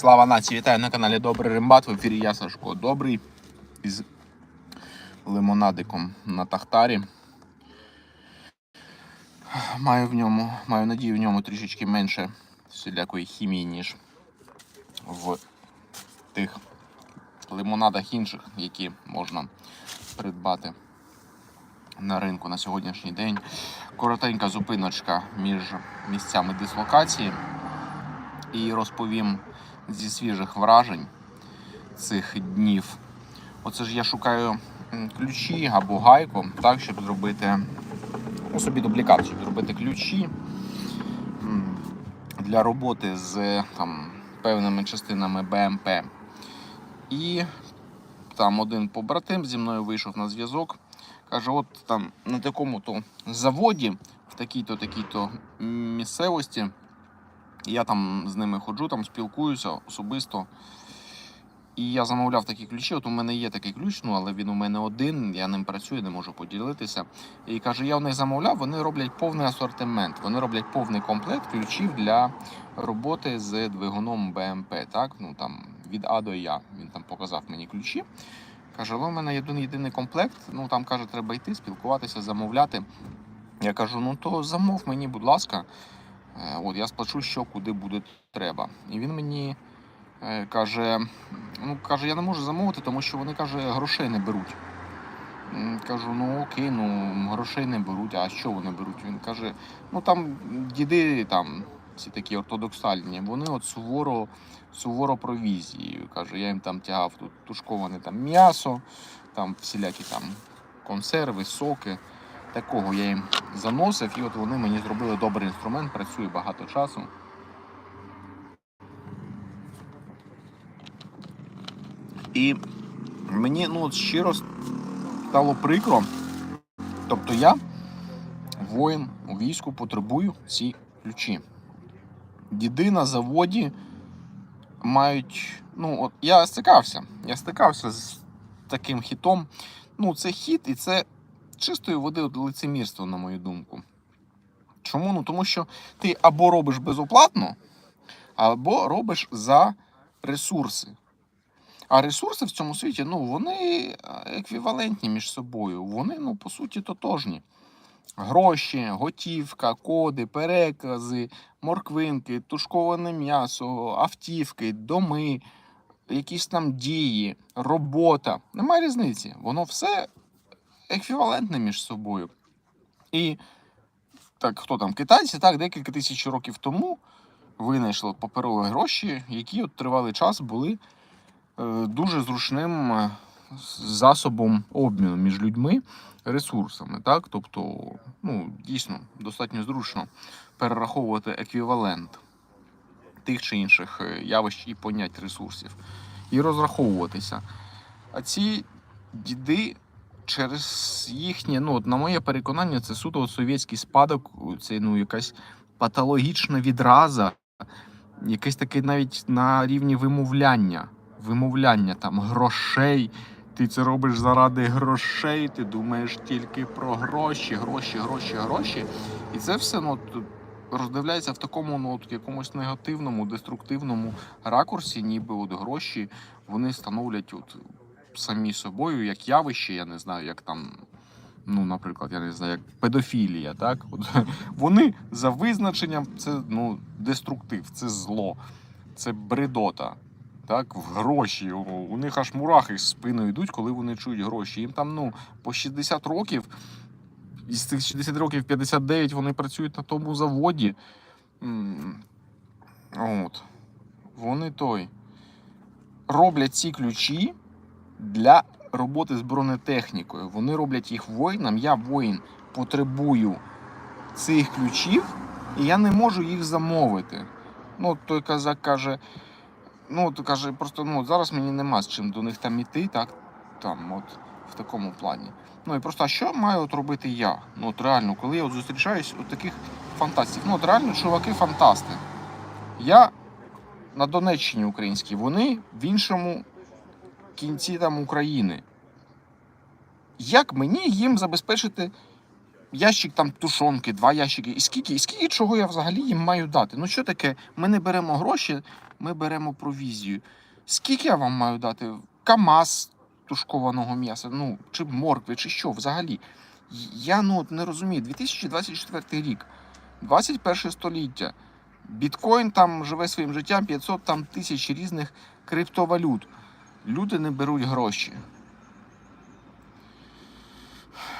Слава нації! Вітаю на каналі Добрий Римбат. В ефірі я Сашко Добрий із лимонадиком на тахтарі. Маю в ньому, маю надію, в ньому трішечки менше всілякої хімії, ніж в тих лимонадах інших, які можна придбати на ринку на сьогоднішній день. Коротенька зупиночка між місцями дислокації і розповім зі свіжих вражень цих днів. Оце ж я шукаю ключі або гайку, так, щоб зробити ну, собі дублікат, щоб зробити ключі для роботи з там, певними частинами БМП. І там один побратим зі мною вийшов на зв'язок. Каже, от там на такому-то заводі, в такій-то такій-то місцевості, я там з ними ходжу, там спілкуюся особисто. І я замовляв такі ключі. От у мене є такий ключ, ну але він у мене один, я ним працюю, не можу поділитися. І каже, я в них замовляв, вони роблять повний асортимент, вони роблять повний комплект ключів для роботи з двигуном БМП. Так, ну там від А до Я. Він там показав мені ключі. Каже, але у мене один єдиний комплект. Ну там каже, треба йти, спілкуватися, замовляти. Я кажу, ну то замов мені, будь ласка. Е, От я сплачу, що куди буде треба. І він мені е, каже: ну каже, я не можу замовити, тому що вони каже, грошей не беруть. Кажу, ну окей, ну грошей не беруть. А що вони беруть? Він каже: ну там діди там. Ці такі ортодоксальні, вони от суворо, суворо провізією. Каже, я їм там тягав тут тушковане там м'ясо, там всілякі там консерви, соки. Такого я їм заносив, і от вони мені зробили добрий інструмент, працює багато часу. І мені ну, от щиро стало прикро. Тобто я, воїн у війську, потребую ці ключі. Діди на заводі мають. Ну, от я стикався. Я стикався з таким хітом. Ну, це хіт, і це чистої води лицемірство, на мою думку. Чому? Ну тому що ти або робиш безоплатно, або робиш за ресурси. А ресурси в цьому світі, ну, вони е, еквівалентні між собою. Вони, ну, по суті, тотожні. Гроші, готівка, коди, перекази, морквинки, тушковане м'ясо, автівки, доми, якісь там дії, робота. Немає різниці. Воно все еквівалентне між собою. І так, хто там? Китайці так, декілька тисяч років тому винайшли паперові гроші, які от тривалий час були е, дуже зручним е, засобом обміну між людьми ресурсами. Так? Тобто, ну, дійсно, достатньо зручно перераховувати еквівалент тих чи інших е, явищ і понять ресурсів і розраховуватися. А ці діди через їхнє, ну, от на моє переконання, це суто совєтський спадок, це ну, якась патологічна відраза, якесь таке навіть на рівні вимовляння. Вимовляння там грошей. Ти це робиш заради грошей, ти думаєш тільки про гроші, гроші, гроші, гроші. І це все ну, роздивляється в такому ну, от, якомусь негативному, деструктивному ракурсі, ніби от гроші вони становлять от, самі собою як явище, я не знаю, як там. Ну, наприклад, я не знаю, як педофілія, так? От, вони за визначенням це ну, деструктив, це зло, це бредота. Так, в гроші. У, них аж мурахи з спиною йдуть, коли вони чують гроші. Їм там ну, по 60 років, із цих 60 років 59 вони працюють на тому заводі. От. Вони той. Роблять ці ключі для роботи з бронетехнікою. Вони роблять їх воїнам. Я воїн потребую цих ключів, і я не можу їх замовити. Ну, той казак каже. Ну, то каже, просто ну зараз мені нема з чим до них там іти, так там, от в такому плані. Ну і просто а що маю от робити я? Ну от реально, коли я от зустрічаюсь у таких фантастів, ну от реально чуваки фантасти. Я на Донеччині українській, вони в іншому кінці там України. Як мені їм забезпечити ящик там тушонки, два ящики. І скільки, і скільки чого я взагалі їм маю дати? Ну що таке? Ми не беремо гроші, ми беремо провізію. Скільки я вам маю дати? КАМАЗ тушкованого м'яса, ну, чи моркви, чи що взагалі? Я ну, не розумію. 2024 рік, 21 століття. Біткоін там живе своїм життям 500 там, тисяч різних криптовалют. Люди не беруть гроші.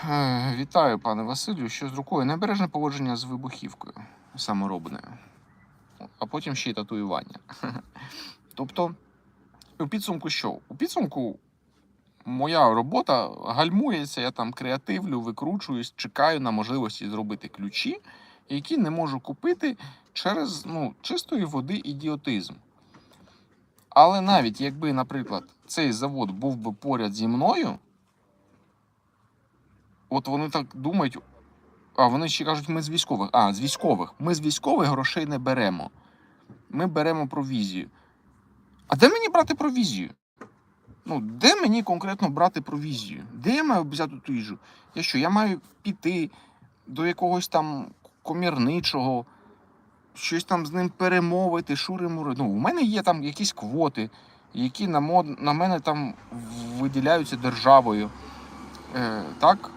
Е, Вітаю, пане Василю. Що з рукою? Небережне поводження з вибухівкою саморобною. А потім ще й татуювання. Тобто, у підсумку що? У підсумку моя робота гальмується, я там креативлю, викручуюсь, чекаю на можливості зробити ключі, які не можу купити через ну, чистої води ідіотизм. Але навіть якби, наприклад, цей завод був би поряд зі мною, от вони так думають, а вони ще кажуть, ми з військових. А, з військових. Ми з військових грошей не беремо. Ми беремо провізію. А де мені брати провізію? Ну, де мені конкретно брати провізію? Де я маю взяти ту їжу? Я що, я маю піти до якогось там комірничого, щось там з ним перемовити, шури-мури. Ну, у мене є там якісь квоти, які на, мод... на мене там виділяються державою. Е, так?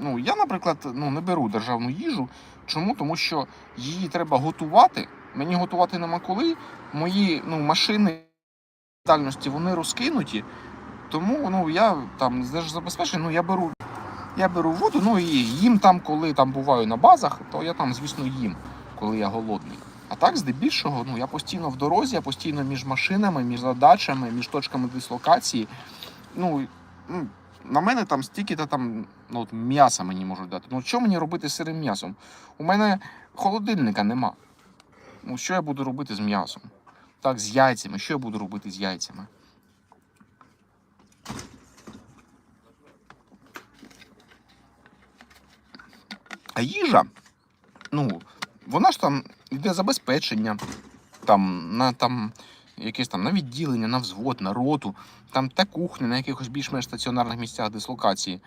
Ну, я, наприклад, ну, не беру державну їжу. Чому? Тому що її треба готувати. Мені готувати нема коли. Мої ну, машини дальності вони розкинуті. Тому ну, я там забезпечений, ну, я беру. Я беру воду, ну і їм там, коли там буваю на базах, то я там, звісно, їм, коли я голодний. А так, здебільшого, ну я постійно в дорозі, я постійно між машинами, між задачами, між точками дислокації. Ну, ну на мене там стільки-то там ну, от м'яса мені можуть дати. Ну що мені робити з сирим м'ясом? У мене холодильника нема. Ну, що я буду робити з м'ясом? Так, з яйцями. Що я буду робити з яйцями? А їжа, вона ж там йде забезпечення, там, на там, якесь там на відділення, на взвод, на роту, там та кухня на якихось більш-менш стаціонарних місцях дислокації.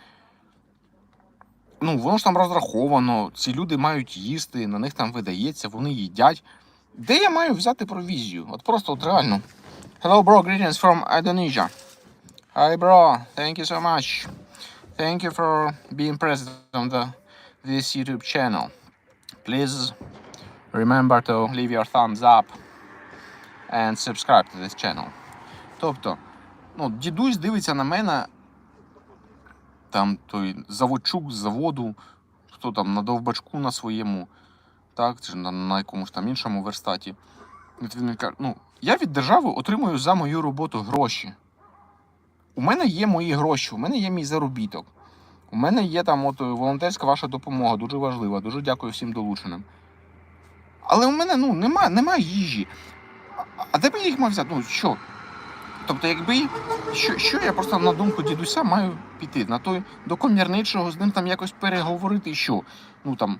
Ну, воно ж там розраховано, ці люди мають їсти, на них там видається, вони їдять. Де я маю взяти провізію? От просто от реально. Hello, bro, greetings from Indonesia. Hi, bro, thank you so much. Thank you for being present on the this YouTube channel. Please remember to leave your thumbs up and subscribe to this channel. Тобто, ну, дідусь дивиться на мене, там той заводчук з заводу, хто там на довбачку на своєму, так, чи на, на якомусь там іншому верстаті. Він каже, ну, я від держави отримую за мою роботу гроші. У мене є мої гроші, у мене є мій заробіток. У мене є там от волонтерська ваша допомога, дуже важлива. Дуже дякую всім долученим. Але у мене ну, нема, нема їжі. А- де б я їх мав взяти? Ну що? Тобто, якби що, що я просто на думку дідуся маю піти на той до комірничого, з ним там якось переговорити, що ну там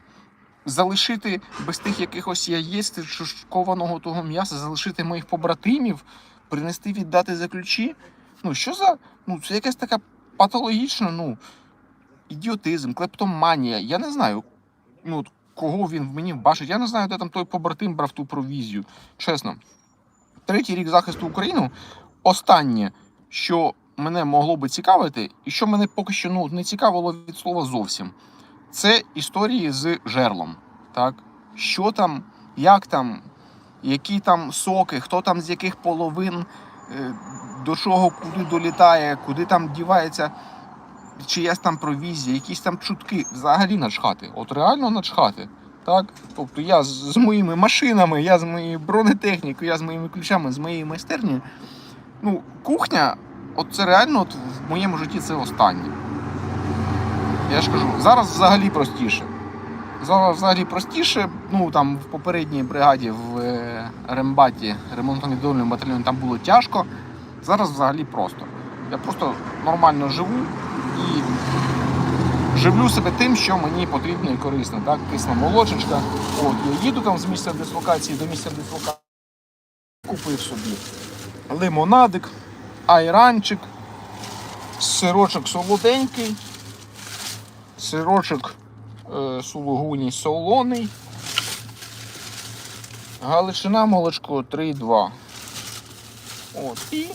залишити без тих якихось яєць тушкованого того м'яса, залишити моїх побратимів, принести віддати за ключі. Ну що за ну це якась така патологічна, ну ідіотизм, клептоманія. Я не знаю, ну от кого він в мені бачить. Я не знаю, де там той побратим брав ту провізію. Чесно, третій рік захисту України. Останнє, що мене могло би цікавити, і що мене поки що ну, не цікавило від слова зовсім, це історії з жерлом. Так? Що там, як там, які там соки, хто там з яких половин, е, до чого куди долітає, куди там дівається чиясь там провізія, якісь там чутки, взагалі начхати. От реально начхати. Так? Тобто я з, з моїми машинами, я з моєю бронетехнікою, я з моїми ключами, з моєю майстерні. Ну, кухня, от це реально от в моєму житті це останнє. Я ж кажу, зараз взагалі простіше. Зараз взагалі простіше. Ну там в попередній бригаді в е, Рембаті ремонтно-відновленому батальйоні там було тяжко. Зараз взагалі просто. Я просто нормально живу і живлю себе тим, що мені потрібно і корисно. Так, кисла молочечка. От, я їду там з місця дислокації до місця дислокації, купив собі лимонадик, айранчик, сирочок солоденький, сирочок е, сулугуні солоний. Галичина молочко 3,2. От. І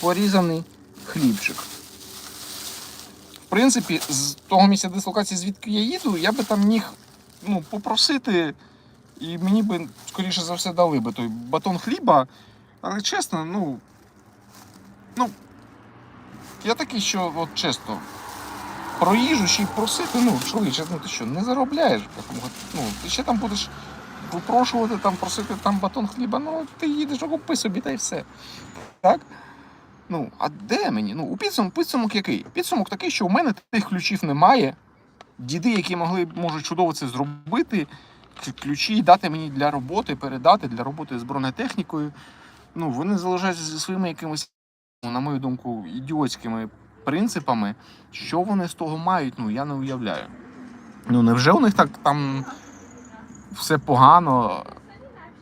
порізаний хлібчик. В принципі, з того місця дислокації, звідки я їду, я би там міг ну, попросити, і мені би, скоріше за все, дали би той батон хліба. Але чесно, ну. Ну. Я такий, що от чесно, про їжу ще й просити, ну, чоловіче, ну ти що, не заробляєш. Ну, ти ще там будеш випрошувати, там, просити там батон хліба, ну ти їдеш, ну, купи собі та й все. Так? Ну, а де мені? Ну, у підсумок, підсумок який? Підсумок такий, що у мене тих ключів немає. Діди, які могли можуть чудово це зробити, ключі дати мені для роботи, передати для роботи з бронетехнікою. Ну, вони залежать зі своїми якимись, на мою думку, ідіотськими принципами. Що вони з того мають, ну я не уявляю. Ну, невже у них так там все погано?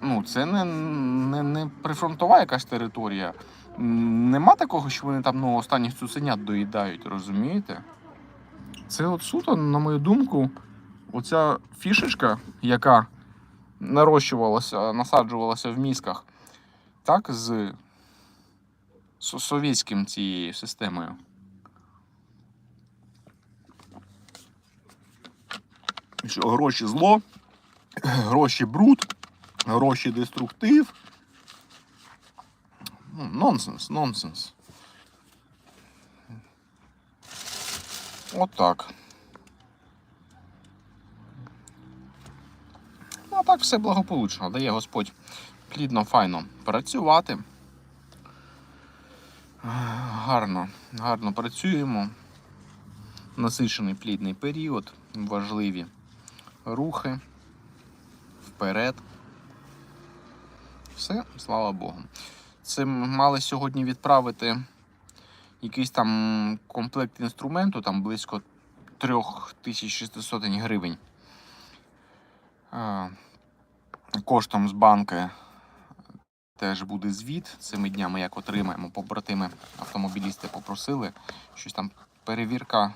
Ну, це не, не, не прифронтова якась територія. Нема такого, що вони там ну, останніх цуценят доїдають, розумієте? Це от суто, на мою думку, оця фішечка, яка нарощувалася, насаджувалася в мізках, так, з совєтським цією системою. Що гроші зло, гроші бруд, гроші деструктив. Ну, Нонсенс, нонсенс. Отак. Ну, а так все благополучно. Дає Господь плідно, файно працювати. Гарно, гарно працюємо. Насичений плідний період, важливі рухи вперед. Все, слава Богу. Це мали сьогодні відправити якийсь там комплект інструменту, там близько 3600 гривень. Коштом з банки теж буде звіт. Цими днями як отримаємо. Побратими автомобілісти попросили. Щось там перевірка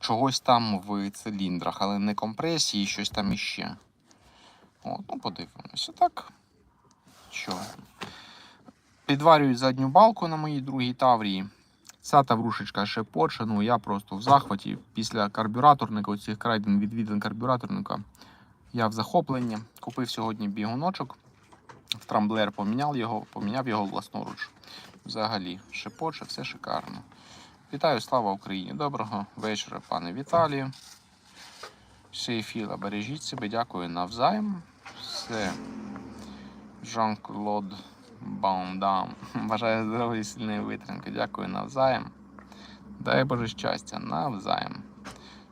чогось там в циліндрах, але не компресії, щось там іще. От, ну подивимося. Так. Що? Підварюють задню балку на моїй другій таврії. Ця таврушечка шепоче, ну я просто в захваті. Після карбюраторника, оцих крайден відвідин карбюраторника, я в захопленні. Купив сьогодні бігуночок. В трамблер поміняв його, поміняв його власноруч. Взагалі, шепоче, все шикарно. Вітаю, слава Україні! Доброго вечора, пане Віталію. Сейфіла, бережіть себе, дякую навзаєм. Все. Жан-Клод Баундам. Бажаю здоров'я і сильної витримки. Дякую навзаєм. Дай Боже щастя, навзаєм.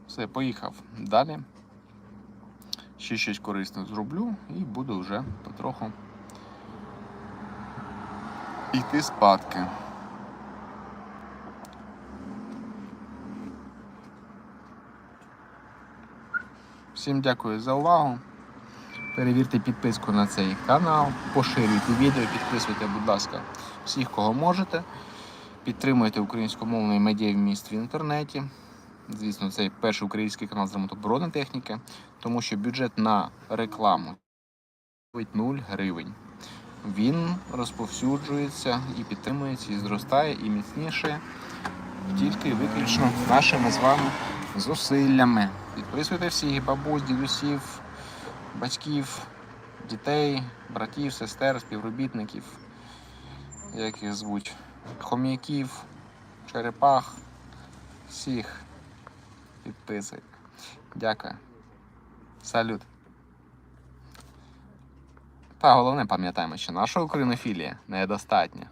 Все, поїхав далі. Ще щось корисне зроблю і буду вже потроху йти спадки. Всім дякую за увагу. Перевірте підписку на цей канал, поширюйте відео, підписуйте, будь ласка, всіх, кого можете. Підтримуйте українськомовний медіавміст в інтернеті. Звісно, це перший український канал з ремонтоборонної техніки, тому що бюджет на рекламу 0 гривень. Він розповсюджується і підтримується, і зростає, і міцніше тільки виключно нашими з вами зусиллями. Підписуйте всіх бабусь, дідусів, батьків, дітей, братів, сестер, співробітників, як їх звуть, хом'яків, черепах, всіх підписуйте. Дякую. Салют. Та головне пам'ятаємо, що наша українофілія недостатня.